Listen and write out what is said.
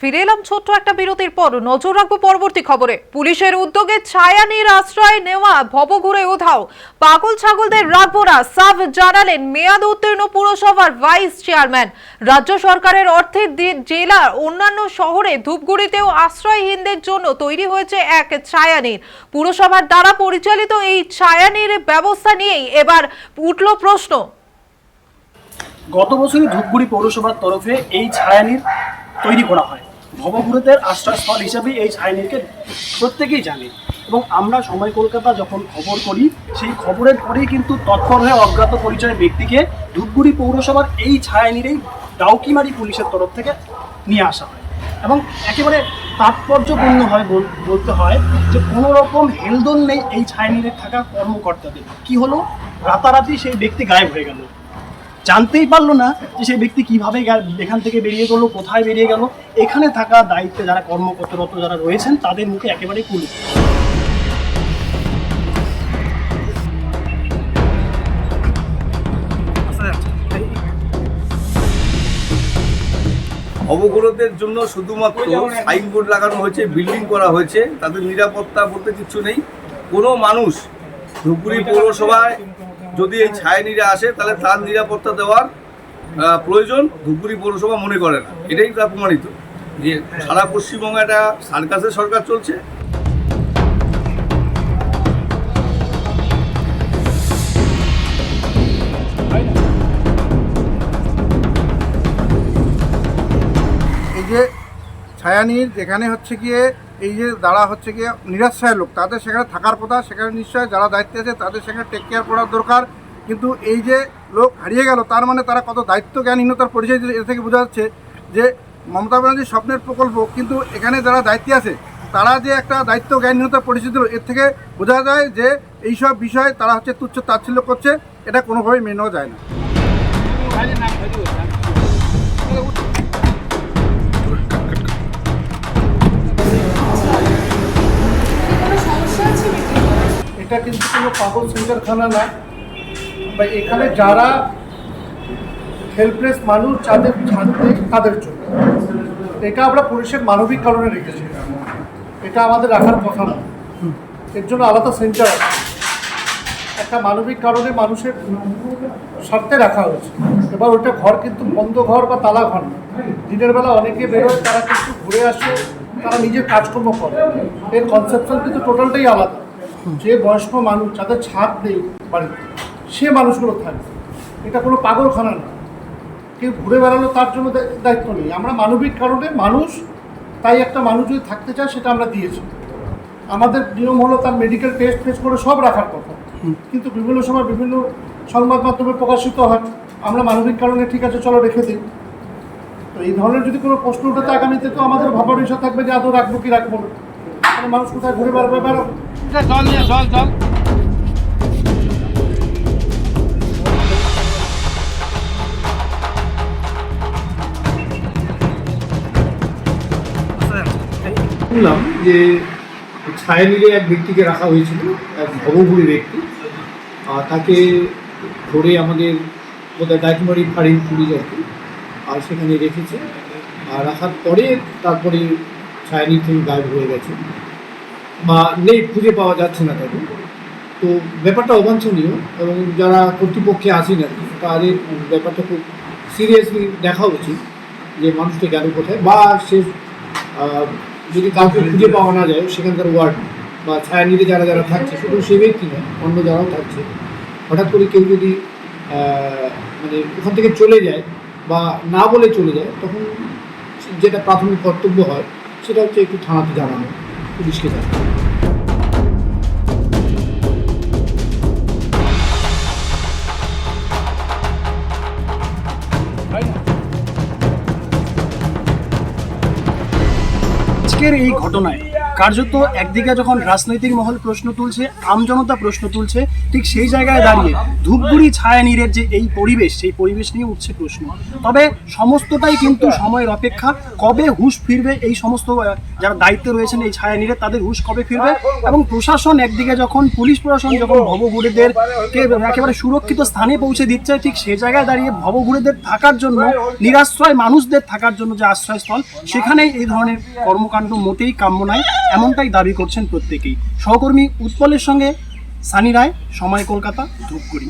ফিরে এলাম ছোট্ট একটা বিরতির পর। নজর রাখব পরবর্তী খবরে। পুলিশের উদ্যোগে ছায়ানির আশ্রয় নেওয়া ভবঘুরে উধাও। পাগল ছাগলদের রাখব না, সাফ জানালেন মেয়াদ উত্তীর্ণ পুরসভার ভাইস চেয়ারম্যান। রাজ্য সরকারের অর্থে জেলার অন্যান্য শহরে ধূপগুড়িতেও আশ্রয়হীনদের জন্য তৈরি হয়েছে এক ছায়ানির পুরসভার দ্বারা পরিচালিত এই ছায়ানির ব্যবস্থা নিয়েই এবার উঠল প্রশ্ন। গত বছরই ধূপগুড়ি পৌরসভার তরফে এই ছায়ানির তৈরি করা হয়। ভবঘুরেদের আশ্রয়স্থল হিসাবে এই ছায়ানিরকে প্রত্যেকেই জানে। এবং আমরা সময় কলকাতা যখন খবর করি, সেই খবরের পরেই কিন্তু তৎপর হয়ে অজ্ঞাত পরিচয় ব্যক্তিকে ধূপগুড়ি পৌরসভার এই ছায়ানিরেই ডাউকিমারি পুলিশের তরফ থেকে নিয়ে আসা হয়। এবং একেবারে তাৎপর্যপূর্ণ হয় বল- বলতে হয় যে কোনো রকম হেলদোল নেই এই ছায়ানিরে থাকা কর্মকর্তাদের। কি হলো? রাতারাতি সেই ব্যক্তি গায়েব হয়ে গেল। জানতেই পারল না যে সেই ব্যক্তি কীভাবে এখান থেকে বেরিয়ে গেলো কোথায় বেরিয়ে গেল। এখানে থাকা দায়িত্বে যারা কর্মকর্তারত যারা রয়েছেন তাদের মুখে একেবারে কুলু। অবগরদের জন্য শুধুমাত্র সাইনবোর্ড লাগানো হয়েছে বিল্ডিং করা হয়েছে তাদের নিরাপত্তা বলতে কিছু নেই। কোনো মানুষ ধুপগুড়ি পৌরসভায় যদি এই ছায়ানিরা আসে, তাহলে তার নিরাপত্তা দেওয়ার প্রয়োজন ধুপগুড়ি পৌরসভা মনে করে না। এটাই তার প্রমাণিত। যে সারা পশ্চিমবঙ্গে একটা সার্কাসের সরকার চলছে ছায়ানির যেখানে হচ্ছে গিয়ে এই যে যারা হচ্ছে গিয়ে নিরাশ্রয় লোক, তাদের সেখানে থাকার কথা সেখানে নিশ্চয় যারা দায়িত্বে আছে তাদের সেখানে টেক কেয়ার করার দরকার। কিন্তু এই যে লোক হারিয়ে গেল, তার মানে তারা কত দায়িত্ব জ্ঞানহীনতার পরিচয় এর থেকে বোঝা যাচ্ছে যে মমতা ব্যানার্জির স্বপ্নের প্রকল্প, কিন্তু এখানে যারা দায়িত্বে আছে, তারা যে একটা দায়িত্ব জ্ঞানহীনতার পরিচয় দিল, এর থেকে বোঝা যায় যে এইসব বিষয় তারা হচ্ছে তুচ্ছ তাচ্ছিল্য করছে, এটা কোনোভাবেই মেনে নেওয়া যায় না। এটা কিন্তু কোনো পাগল সেন্টারখানা না। বা এখানে যারা হেল্পলেস মানুষ যাদের ছাড়তে তাদের জন্য। এটা আমরা পুলিশের মানবিক কারণে রেখেছি। এটা আমাদের রাখার কথা না। এর জন্য আলাদা সেন্টার একটা মানবিক কারণে মানুষের স্বার্থে রাখা হয়েছে। এবার ওইটা ঘর কিন্তু বন্ধ ঘর বা তালা ঘর দিনের বেলা অনেকে বেরোয়, তারা কিন্তু ঘুরে আসে, তারা নিজের কাজকর্ম করে। এর কনসেপশন কিন্তু টোটালটাই আলাদা। যে বয়স্ক মানুষ যাদের ছাপ নেই বাড়িতে সে মানুষগুলো থাকবে। এটা কোনো পাগলখানা না। কেউ ঘুরে বেড়ালো তার জন্য দায়িত্ব নেই। আমরা মানবিক কারণে মানুষ তাই একটা মানুষ যদি থাকতে চায় সেটা আমরা দিয়েছি। আমাদের নিয়ম হলো তার মেডিকেল টেস্ট ফেস্ট করে সব রাখার কথা। কিন্তু বিভিন্ন সময় বিভিন্ন সংবাদ মাধ্যমে প্রকাশিত হয়। আমরা মানবিক কারণে ঠিক আছে চলো রেখে দিই। তো এই ধরনের যদি কোনো প্রশ্ন উঠে তো আগামীতে তো আমাদের ভাবার বিষয় থাকবে যে আদৌ রাখব কি রাখব মানে মানুষ কোথায় ঘুরে বেড়াবে বেড়াবো শুনলাম যে ছায়ানীরে এক ব্যক্তিকে রাখা হয়েছিল, এক ভবঘুরি ব্যক্তি। আর তাকে ধরে আমাদের বোধহয় ডাকিমারি ফাঁড়ির পুলিশ আর কি, আর সেখানে রেখেছে। আর রাখার পরে তারপরে ছায়ানির থেকে গায়েব হয়ে গেছে। বা নেই, খুঁজে পাওয়া যাচ্ছে না তাকে তো ব্যাপারটা অবাঞ্ছনীয় এবং যারা কর্তৃপক্ষে আছেন আর কি, তাদের ব্যাপারটা খুব সিরিয়াসলি দেখা উচিত যে মানুষটা গেল কোথায় বা সে যদি কাউকে খুঁজে পাওয়া না যায়, সেখানকার ওয়ার্ড বা ছায়া ছায়ানিতে যারা যারা থাকছে, শুধু সে ব্যক্তি নয়, অন্য যারাও থাকছে, হঠাৎ করে কেউ যদি মানে ওখান থেকে চলে যায় বা না বলে চলে যায়, তখন যেটা প্রাথমিক কর্তব্য হয়, সেটা হচ্ছে একটু থানাতে জানানো। পুলিশকে আজকের এই ঘটনায় কার্যত একদিকে যখন রাজনৈতিক মহল প্রশ্ন তুলছে আমজনতা প্রশ্ন তুলছে, ঠিক সেই জায়গায় দাঁড়িয়ে ধূপগুড়ি ছায়ানীরের যে এই পরিবেশ, সেই পরিবেশ নিয়ে উঠছে প্রশ্ন। তবে সমস্তটাই কিন্তু সময়ের অপেক্ষা। কবে হুশ ফিরবে এই সমস্ত যারা দায়িত্বে রয়েছেন এই ছায়া ছায়ানীরে, তাদের হুশ কবে ফিরবে? এবং প্রশাসন একদিকে যখন, পুলিশ প্রশাসন যখন ভবঘুরেদেরকে একেবারে সুরক্ষিত স্থানে পৌঁছে দিচ্ছে, ঠিক সে জায়গায় দাঁড়িয়ে ভবঘুরেদের থাকার জন্য, নিরাশ্রয় মানুষদের থাকার জন্য যে আশ্রয়স্থল সেখানে এই ধরনের কর্মকাণ্ড মোটেই কাম্য নয়। এমনটাই দাবি করছেন প্রত্যেকেই। সহকর্মী উৎপলের সঙ্গে সানি রায় সময় কলকাতা ধূপগুড়ি।